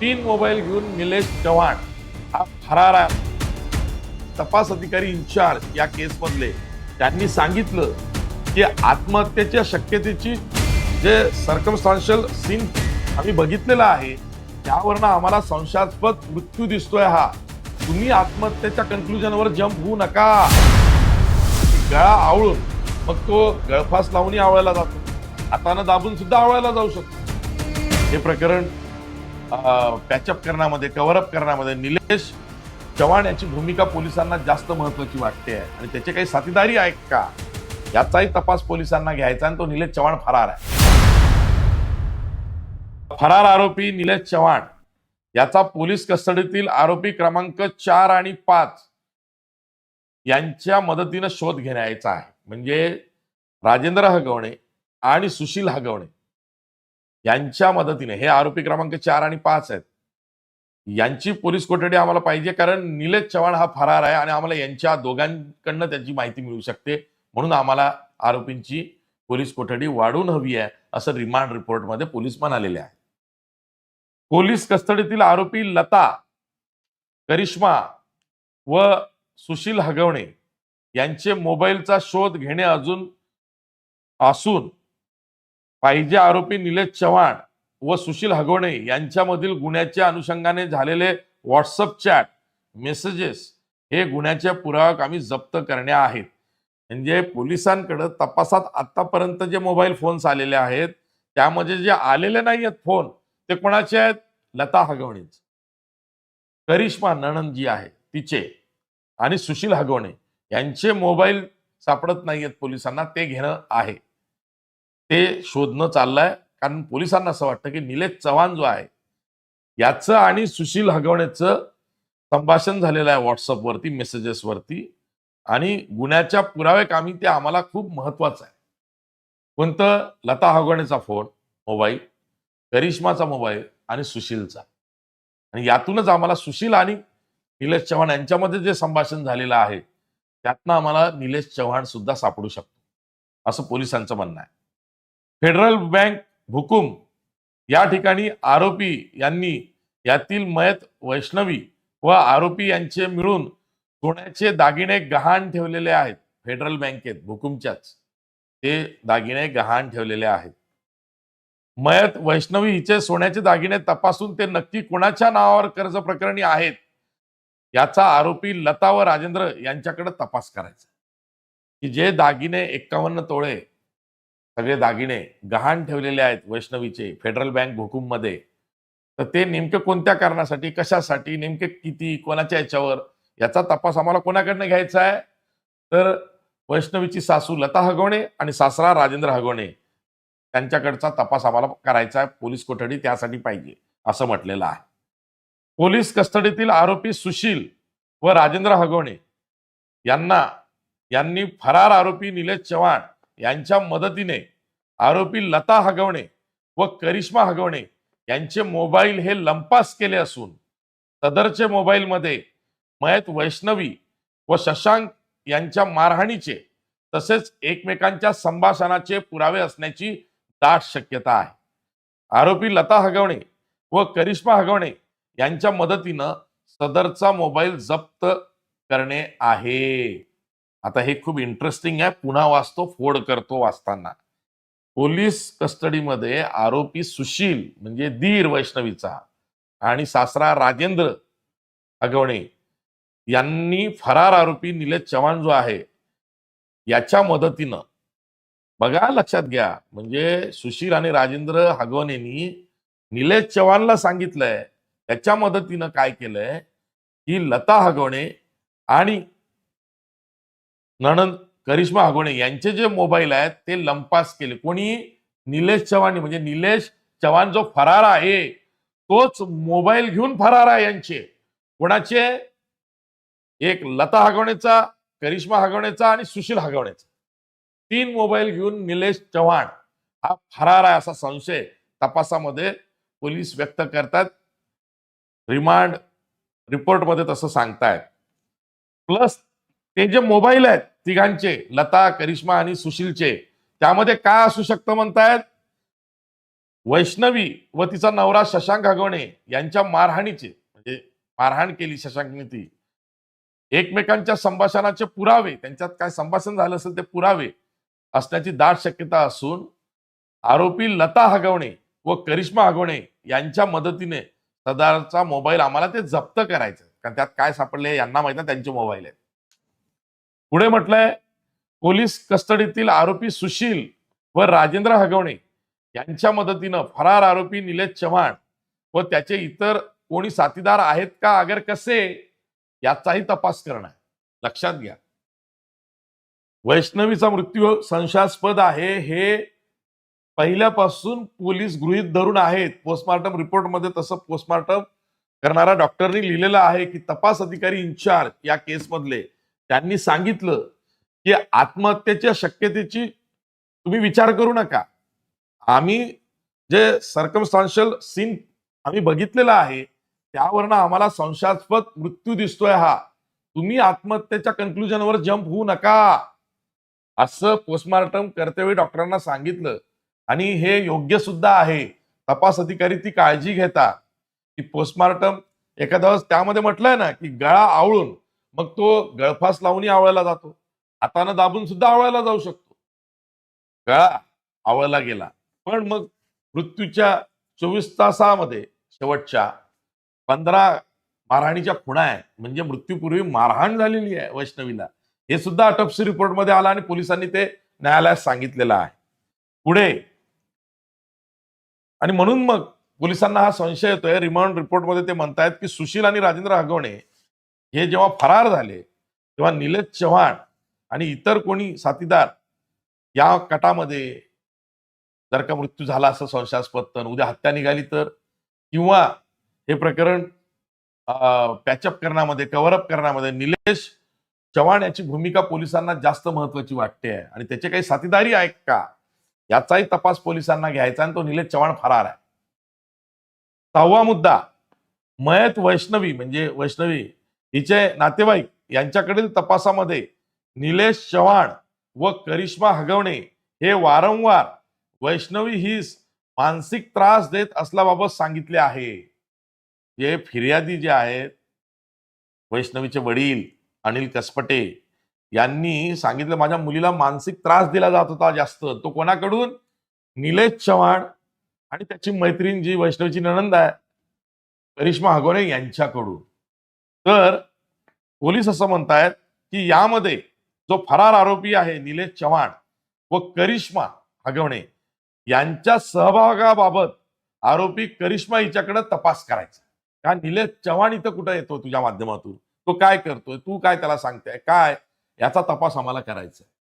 तीन मोबाईल घेऊन निलेश चव्हाण हा फरार आहे. तपास अधिकारी इन्चार्ज या केसमधले त्यांनी सांगितलं की आत्महत्येच्या शक्यतेची जे सर्कमस्टान्शियल सीन आम्ही बघितलेला आहे त्यावरनं आम्हाला संशयास्पद मृत्यू दिसतोय हा. तुम्ही आत्महत्येच्या कन्क्लुजनवर जम्प होऊ नका. गळा आवळून मग तो गळफास लावूनही आवळायला जातो. हातानं दाबून सुद्धा आवळायला जाऊ शकतो. हे प्रकरण पॅचअप करण्यामध्ये कव्हरअप करण्यामध्ये निलेश चव्हाण याची भूमिका पोलिसांना जास्त महत्वाची वाटते आहे. आणि त्याचे काही साथीदारी आहेत का? याचाही तपास पोलिसांना घ्यायचा आणि तो निलेश चव्हाण फरार आहे. फरार आरोपी निलेश चव्हाण. याचा पोलीस कस्टडीतील आरोपी क्रमांक चार आणि पाच यांच्या मदतीनं शोध घेण्याचा आहे. म्हणजे राजेंद्र हगवणे आणि सुशील हगवणे. यांच्या मदतीने हे आरोपी क्रमांक चार आणि पाच आहेत. यांची पोलीस कोठडी आम्हाला पाहिजे कारण निलेश चव्हाण हा फरार आहे आणि आम्हाला यांच्या दोघांकडनं त्याची माहिती मिळू शकते. म्हणून आम्हाला आरोपींची पोलीस कोठडी वाढून हवी आहे असं रिमांड रिपोर्टमध्ये पोलीस म्हणालेले आहे. पोलीस कस्टडीतील आरोपी लता करिश्मा व सुशील हगवणे यांचे मोबाईलचा शोध घेणे अजून असून पाहिजे आरोपी निलेश चव्हाण व सुशील हगवणे यांच्यामधील गुन्ह्याच्या अनुषंगाने झालेले व्हॉट्सअप चॅट मेसेजेस हे गुन्ह्याच्या पुराव्याक आम्ही जप्त करणे आहेत. म्हणजे पोलिसांकडे तपासात आतापर्यंत जे मोबाईल फोन्स आलेले आहेत त्यामध्ये जे आलेले नाही आहेत फोन ते कोणाचे आहेत? लता हगवणेच. करिश्मा नणंद जी आहे तिचे. आणि सुशील हगवणे यांचे मोबाईल सापडत नाही आहेत पोलिसांना ते घेणं आहे. ते शोधणं चाललंय. कारण पोलिसांना असं वाटतं की निलेश चव्हाण जो आहे याचं आणि सुशील हगवणेचं संभाषण झालेलं आहे व्हॉट्सअपवरती मेसेजेसवरती. आणि गुन्ह्याच्या पुरावे कामी ते आम्हाला खूप महत्वाचं आहे. कोणतं? लता हगवणेचा फोन मोबाईल करिश्माचा मोबाईल आणि सुशीलचा. आणि यातूनच आम्हाला सुशील आणि निलेश चव्हाण यांच्यामध्ये जे संभाषण झालेलं आहे त्यातनं आम्हाला निलेश चव्हाण सुद्धा सापडू शकतो. असं पोलिसांचं म्हणणं आहे. फेडरल बँक भुकुम या ठिकाणी आरोपी यांनी यातील मयत वैष्णवी व आरोपी यांचे मिळून सोन्याचे दागिने गहाण ठेवलेले आहेत फेडरल बँकेत भुकुमच्याच ते दागिने गहाण ठेवलेले आहेत. मयत वैष्णवी हिचे सोन्याचे दागिने तपासून ते नक्की कोणाच्या नावावर कर्ज प्रकरणी आहेत? याचा आरोपी लता व राजेंद्र यांच्याकडे तपास करायचा की जे दागिने एक्कावन्न तोळे सगळे दागिने गहाण ठेवलेले आहेत वैष्णवीचे फेडरल बँक भुकुममध्ये तर ते नेमके कोणत्या कारणासाठी कशासाठी नेमके किती कोणाच्या याच्यावर याचा तपास आम्हाला कोणाकडनं घ्यायचा आहे? तर वैष्णवीची सासू लता हगवणे आणि सासरा राजेंद्र हगवणे त्यांच्याकडचा तपास आम्हाला करायचा आहे. पोलीस कोठडी त्यासाठी पाहिजे असं म्हटलेलं आहे. पोलीस कस्टडीतील आरोपी सुशील व राजेंद्र हगवणे यांना यांनी फरार आरोपी निलेश चव्हाण यांच्या मदतीने आरोपी लता हगवणे व करिश्मा हगवणे यांचे मोबाईल हे लंपास केले असून सदरचे मोबाईलमध्ये मयत वैष्णवी व शशांक यांच्या मारहाणीचे तसेच एकमेकांच्या संभाषणाचे पुरावे असण्याची दाट शक्यता आहे. आरोपी लता हगवणे व करिश्मा हगवणे यांच्या मदतीनं सदरचा मोबाईल जप्त करणे आहे. आता हे खूप इंटरेस्टिंग आहे. पुन्हा वाचतो फोड करतो वाचताना. पोलीस कस्टडीमध्ये आरोपी सुशील म्हणजे धीर वैष्णवीचा आणि सासरा राजेंद्र अगवणे यांनी फरार आरोपी निलेश चव्हाण जो आहे याच्या मदतीनं बघा लक्षात घ्या म्हणजे सुशील आणि राजेंद्र हगवणेनी निलेश चव्हाणला सांगितलंय त्याच्या मदतीनं काय केलंय की लता हगवणे आणि नणंद करिश्मा हगवणे यांचे जे मोबाईल आहेत ते लंपास केले. कोणी? निलेश चव्हाण. म्हणजे निलेश चव्हाण जो फरार आहे तोच मोबाईल घेऊन फरार आहे यांचे. कोणाचे? एक लता हगवणेचा करिश्मा हगवणेचा आणि सुशील हगवणेचा तीन मोबाईल घेऊन निलेश चव्हाण हा फरार आहे असा संशय तपासामध्ये पोलीस व्यक्त करतात. रिमांड रिपोर्टमध्ये तसं सांगतायत. प्लस ते जे मोबाईल आहेत तिघांचे लता करिश्मा आणि सुशीलचे. त्यामध्ये काय असू शकतं म्हणतायत? वैष्णवी व तिचा नवरा शशांक हगवणे यांच्या मारहाणीचे म्हणजे मारहाण केली शशांकने ती. एकमेकांच्या संभाषणाचे पुरावे त्यांच्यात काय संभाषण झालं असेल ते पुरावे असण्याची दाट शक्यता असून आरोपी लता हगवणे व करिश्मा हगवणे यांच्या मदतीने सदारचा मोबाईल आम्हाला ते जप्त करायचं कारण त्यात काय सापडले यांना माहीत नाही त्यांचे मोबाईल आहेत. पुढे म्हटलंय पोलीस कस्टडीतील आरोपी सुशील व राजेंद्र हगवणे यांच्या मदतीनं फरार आरोपी निलेश चव्हाण व त्याचे इतर कोणी साथीदार आहेत का अगर कसे याचाही तपास करणार. लक्षात घ्या. वैष्णवीचा मृत्यू संशयास्पद आहे हे पहिल्यापासून पोलीस गृहीत धरून आहेत. पोस्टमार्टम रिपोर्टमध्ये तसं पोस्टमार्टम करणाऱ्या डॉक्टरनी लिहिलेलं आहे की तपास अधिकारी इन्चार्ज या केसमधले त्यांनी सांगितलं की आत्महत्येच्या शक्यतेची तुम्ही विचार करू नका. आम्ही जे सर्कमस्टान्शियल सीन आम्ही बघितलेला आहे त्यावरनं आम्हाला संशयास्पद मृत्यू दिसतोय हा. तुम्ही आत्महत्येच्या कन्क्लुजनवर जम्प होऊ नका. असं पोस्टमार्टम करतेवेळी डॉक्टरांना सांगितलं. आणि हे योग्य सुद्धा आहे. तपास अधिकारी ती काळजी घेता की पोस्टमार्टम एखाद्या वेळेस त्यामध्ये म्हटलंय ना की गळा आवळून मग तो गळफास लावूनही आवळायला जातो. हातानं दाबून सुद्धा आवळायला जाऊ शकतो. गळा आवळला गेला. पण मग मृत्यूच्या चोवीस तासामध्ये शेवटच्या पंधरा मारहाणीच्या खुणा आहे म्हणजे मृत्यूपूर्वी मारहाण झालेली आहे वैष्णवीला. हे सुद्धा अटपशी रिपोर्टमध्ये आलं आणि पोलिसांनी ते न्यायालयात सांगितलेलं आहे. पुढे. आणि म्हणून मग पोलिसांना हा संशय येतोय. रिमांड रिपोर्टमध्ये ते म्हणतायत की सुशील आणि राजेंद्र हगवणे हे जेव्हा फरार झाले तेव्हा निलेश चव्हाण आणि इतर कोणी साथीदार या कटामध्ये जर का मृत्यू झाला असं संशयास्पद तर उद्या हत्या निघाली तर? किंवा हे प्रकरण पॅचअप करण्यामध्ये कव्हरअप करण्यामध्ये निलेश चव्हाण याची भूमिका पोलिसांना जास्त महत्वाची वाटते आहे. आणि त्याचे काही साथीदारी आहेत का? याचाही तपास पोलिसांना घ्यायचा आणि तो निलेश चव्हाण फरार आहे. सहावा मुद्दा मयत वैष्णवी म्हणजे वैष्णवी हिचे नातेवाईक यांच्याकडील तपासामध्ये निलेश चव्हाण व करिश्मा हगवणे हे वारंवार वैष्णवी ही मानसिक त्रास देत असल्याबाबत सांगितले आहे. जे फिर्यादी जे आहेत वैष्णवीचे वडील अनिल कसपटे यांनी सांगितलं माझ्या मुलीला मानसिक त्रास दिला जात होता जास्त. तो कोणाकडून? निलेश चव्हाण आणि त्याची मैत्रीण जी वैष्णवीची नणंद आहे करिश्मा हगवणे यांच्याकडून. तर पोलीस असं म्हणतायत की यामध्ये जो फरार आरोपी आहे निलेश चव्हाण व करिश्मा हगवणे यांच्या सहभागाबाबत आरोपी करिश्मा हिच्याकडे तपास करायचा. का निलेश चव्हाण इथं कुठं येतो तुझ्या माध्यमातून? तो काय करतोय? तू काय त्याला सांगते काय? याचा तपास आम्हाला करायचा आहे.